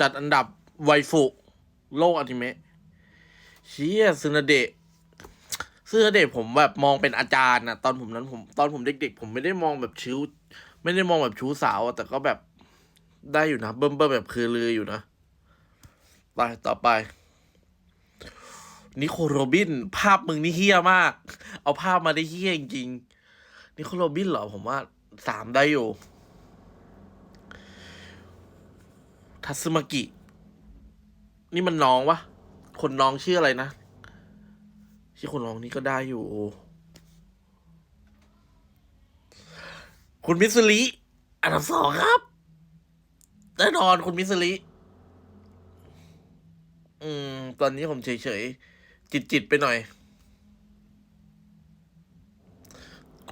จัดอันดับไวฟุโลกอนิเมะเชี่ยซึนาเดะซึนาเดะผมแบบมองเป็นอาจารย์นะตอนผมนั้นผมตอนผมเด็กๆ ผมไม่ได้มองแบบชิวไม่ได้มองแบบชู้สาวอะแต่ก็แบบได้อยู่นะเบิ่มเบิ่มแบบคือลืออยู่นะไปต่อไปนิโคลโรบิน ภาพมึงนี่เฮี้ยมาก เอาภาพมาได้เฮี้ยจริงๆนิโคลโรบินเหรอผมว่าสามได้อยู่ ทัซึมากิ นี่มันน้องวะ คนน้องชื่ออะไรนะ ชื่อคนน้องนี่ก็ได้อยู่ คุณมิสลิอันดับสองครับ แน่นอนคุณมิสลิอืม ตอนนี้ผมเฉยๆ จิตๆ ไปหน่อย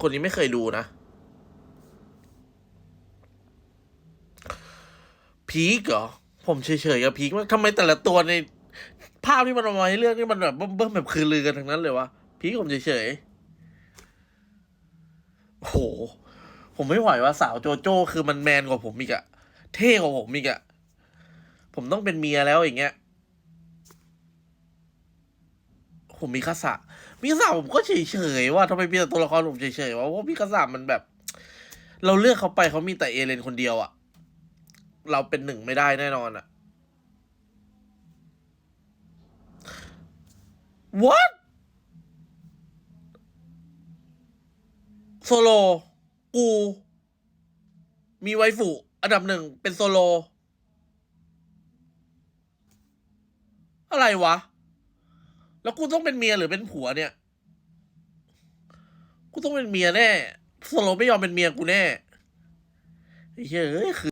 คนนี้ไม่เคยดูนะ พีกเหรอ ผมเฉยๆกับพีกมากทำไมแต่ละตัวใน ภาพที่มันเอามาให้เลือกนี่มันแบบเบิ่มแบบคือลือกันทั้งนั้นเลยวะพีกผมเฉยๆโอ้โห ผมไม่ไหวว่าสาวโจโจ้คือมันแมนกว่าผมอีกอะเท่กว่าผมอีกอะผมต้องเป็นเมียแล้วอย่างเงี้ยผมมีคาสะมีคาสะผมก็เฉยๆว่าทำไมมีแต่ตัวละครผมเฉยๆว่าเพราะมีคาสะมันแบบ เราเลือกเขาไปเขามีแต่เอเลนคนเดียวอะ เราเป็นหนึ่งไม่ได้แน่นอนอะ what โซโล กู มีไวฟุอันดับหนึ่งเป็นโซโล อะไรวะ แล้วกูต้องเป็นเมียหรือเป็นผัวเนี่ย กูต้องเป็นเมียแน่ โซโลไม่ยอมเป็นเมียกูแน่ไอ้เหี้ยเอ้ยคือ